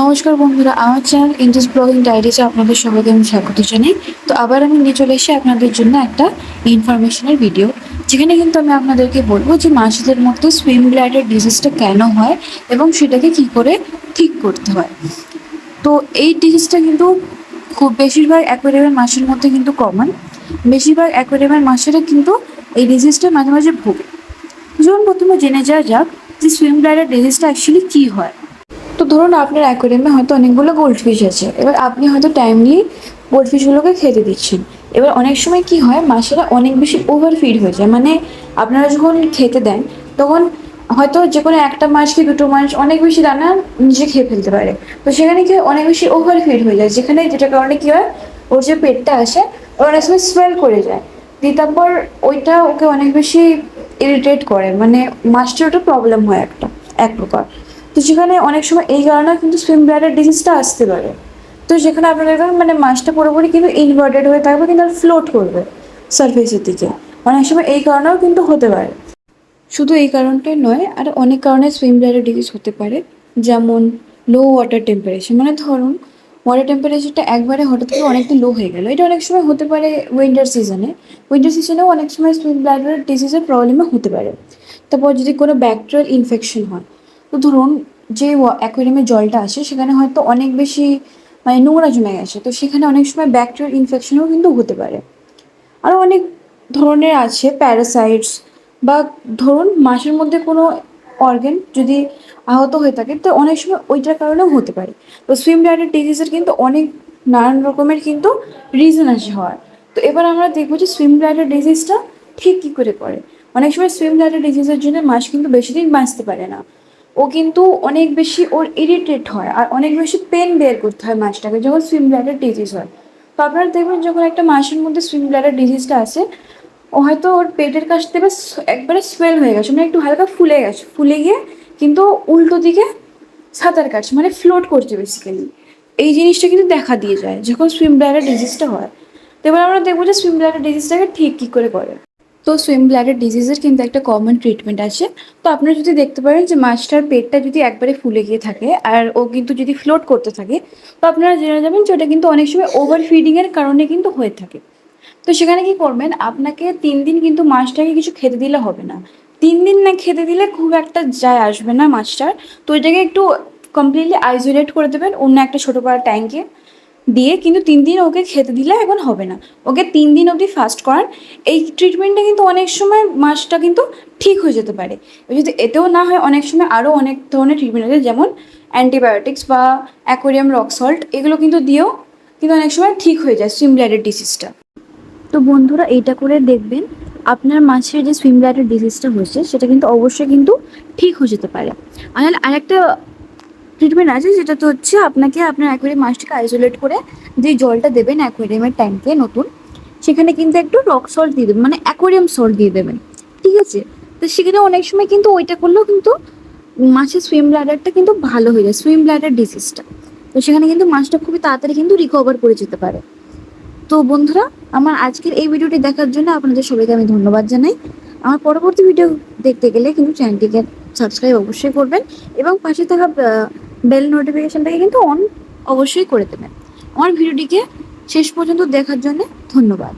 নমস্কার বন্ধুরা, আমার চ্যানেল ইন্ডিস ব্লগিং ডায়েরিজে আপনাদের সবাইকে আমি স্বাগত জানাই। তো আবার আমি নিয়ে চলে এসে আপনাদের জন্য একটা ইনফরমেশনের ভিডিও যেখানে কিন্তু আমি আপনাদেরকে বলব যে মাসিদের মধ্যে সুইম ব্লাডের ডিজিজটা কেন হয় এবং সেটাকে কি করে ঠিক করতে হয়। তো এই ডিজিজটা কিন্তু খুব বেশিরভাগ অ্যাকোয়ারিয়ামের মাসের মধ্যে কিন্তু কমন বেশিরভাগ অ্যাকোয়ারিয়ামের মাসেরা কিন্তু এই ডিজিজটা মাঝে মাঝে ভোগে। যেমন প্রথমে জেনে যাওয়া যাক যে সুইম ব্লাডের ডিজিজটা অ্যাকচুয়ালি কী হয়। তো ধরুন আপনার অ্যাকোয়ারিয়ামে হয়তো অনেকগুলো গোল্ডফিশ আছে। এবার আপনি হয়তো টাইমলি গোল্ডফিশগুলোকে খেতে দিচ্ছেন। এবার অনেক সময় কি হয় মাছেরা অনেক বেশি ওভার ফিড হয়ে যায়। মানে আপনারা যখন খেতে দেন, তখন হয়তো যে কোনো একটা মাছ কি দুটো মাছ অনেক বেশি দানা নিজে খেয়ে ফেলতে পারে। তো সেখানে কি হয় অনেক বেশি ওভার ফিড হয়ে যায়। যেখানে যেটার কারণে কি হয়, ওর যে পেটটা আসে ও অনেক সময় স্মেল করে যায়। দিয়ে তারপর ওইটা ওকে অনেক বেশি ইরিটেট করে। মানে মাছটার ওটা প্রবলেম হয় একটা, এক প্রকার। তো সেখানে অনেক সময় এই কারণে কিন্তু সুইম ব্লাডার ডিজিজটা আসতে পারে। তো সেখানে আপনারা দেখবেন মানে মাছটা পুরোপুরি কিন্তু ইনভার্টেড হয়ে থাকবে কিন্তু আর ফ্লোট করবে সারফেসের দিকে। অনেক সময় এই কারণেও কিন্তু হতে পারে। শুধু এই কারণটাই নয়, আর অনেক কারণে সুইম ব্লাডার ডিজিজ হতে পারে। যেমন লো ওয়াটার টেম্পারেচার মানে ধরুন ওয়াটার টেম্পারেচারটা একবারে হঠাৎ করে অনেকটা লো হয়ে গেল। এটা অনেক সময় হতে পারে উইন্টার সিজনে উইন্টার সিজনেও অনেক সময় সুইম ব্লাডার ডিজিজের প্রবলেমে হতে পারে। তারপর যদি কোনো ব্যাকটেরিয়াল ইনফেকশন হয়, তো ধরুন যে অ্যাকোয়ারিয়ামের জলটা আসে, সেখানে হয়তো অনেক বেশি মানে নোংরা জমে গেছে। তো সেখানে অনেক সময় ব্যাকটেরিয়াল ইনফেকশনও কিন্তু হতে পারে। আরও অনেক ধরনের আছে প্যারাসাইটস বা ধরুন মাসের মধ্যে কোনো অর্গান যদি আহত হয়ে থাকে, তো অনেক সময় ওইটার কারণেও হতে পারে। তো সুইম ব্লাডের ডিজিজের কিন্তু অনেক নানান রকমের কিন্তু রিজন আছে হওয়ার। তো এবার আমরা দেখব যে সুইম ব্লাডের ডিজিজটা ঠিক কী করে করে। অনেক সময় সুইম ব্লাডের ডিজিজের জন্য মাছ কিন্তু বেশি দিন বাঁচতে পারে না। ও কিন্তু অনেক বেশি ওর ইরিটেট হয় আর অনেক বেশি পেন বের করতে হয় মাছটাকে, যখন সুইম ব্লাডের ডিজিজ হয়। তো আপনারা দেখবেন যখন একটা মাছের মধ্যে সুইম ব্লাডের ডিজিজটা আসে, ও হয়তো ওর পেটের কাছ থেকে একবারে সোয়েল হয়ে গেছে মানে একটু হালকা ফুলে গেছে, ফুলে গিয়ে কিন্তু উল্টো দিকে সাঁতার কাটছে মানে ফ্লোট করছে বেসিক্যালি এই জিনিসটা কিন্তু দেখা দিয়ে যায়, যখন সুইম ব্লাডের ডিজিজটা হয়। তো এবার আমরা দেখব যে সুইম ব্লাডের ডিজিজটাকে ঠিক কী করে করে। তো সুইম ব্লাডের ডিজিজের কিন্তু একটা কমন ট্রিটমেন্ট আছে। তো আপনারা যদি দেখতে পারেন যে মাছটার পেটটা যদি একবারে ফুলে গিয়ে থাকে আর ও কিন্তু যদি ফ্লোট করতে থাকে, তো আপনারা জেনে যাবেন যে ওটা কিন্তু অনেক সময় ওভার ফিডিংয়ের কারণে কিন্তু হয়ে থাকে। তো সেখানে কি করবেন, আপনাকে তিন দিন কিন্তু মাছটাকে কিছু খেতে দিলে হবে না। তিন দিন না খেতে দিলে খুব একটা যায় আসবে না মাছটার। তো ওইটাকে একটু কমপ্লিটলি আইসোলেট করে দেবেন অন্য একটা ছোটো পাড়া ট্যাঙ্কে দিয়ে কিন্তু তিন দিন ওকে খেতে দিলে এখন হবে না। ওকে তিন দিন অবধি ফাস্ট করান। এই ট্রিটমেন্টটা কিন্তু অনেক সময় মাছটা কিন্তু ঠিক হয়ে যেতে পারে। যদি এতেও না হয়, অনেক সময় আরও অনেক ধরনের ট্রিটমেন্ট আছে, যেমন অ্যান্টিবায়োটিক্স বা অ্যাকোরিয়াম রক সল্ট এগুলো কিন্তু দিয়েও কিন্তু অনেক সময় ঠিক হয়ে যায় সুইম ব্লাডের ডিসিজটা তো বন্ধুরা, এইটা করে দেখবেন, আপনার মাছের যে সুইম ব্লাডের ডিজিজটা হয়েছে, সেটা কিন্তু অবশ্যই কিন্তু ঠিক হয়ে যেতে পারে। আর আরেকটা ট্রিটমেন্ট আছে যেটা তো হচ্ছে আপনাকে আপনার অ্যাকোয়ারিয়াম মাছটাকে আইসোলেট করে যে জলটা দেবেন অ্যাকোয়ারিয়ামের ট্যাঙ্কে নতুন, সেখানে কিন্তু একটু রক সল্ট দিয়ে দেবেন মানে অ্যাকোয়ারিয়াম সল্ট দিয়ে দেবেন, ঠিক আছে? তো সেখানে অনেক সময় কিন্তু ওইটা করলেও কিন্তু মাছের সুইম ব্লাডারটা কিন্তু ভালো হয়ে যায় সুইম ব্লাডার ডিজিজটা তো সেখানে কিন্তু মাছটা খুবই তাড়াতাড়ি কিন্তু রিকভার করে যেতে পারে। তো বন্ধুরা, আমার আজকের এই ভিডিওটি দেখার জন্য আপনাদের সবাইকে আমি ধন্যবাদ জানাই। আমার পরবর্তী ভিডিও দেখতে গেলে কিন্তু চ্যানেলটিকে সাবস্ক্রাইব অবশ্যই করবেন এবং পাশে থাকা বেল নোটিফিকেশনটাকে কিন্তু অন অবশ্যই করে দেবেন। আমার ভিডিওটিকে শেষ পর্যন্ত দেখার জন্য ধন্যবাদ।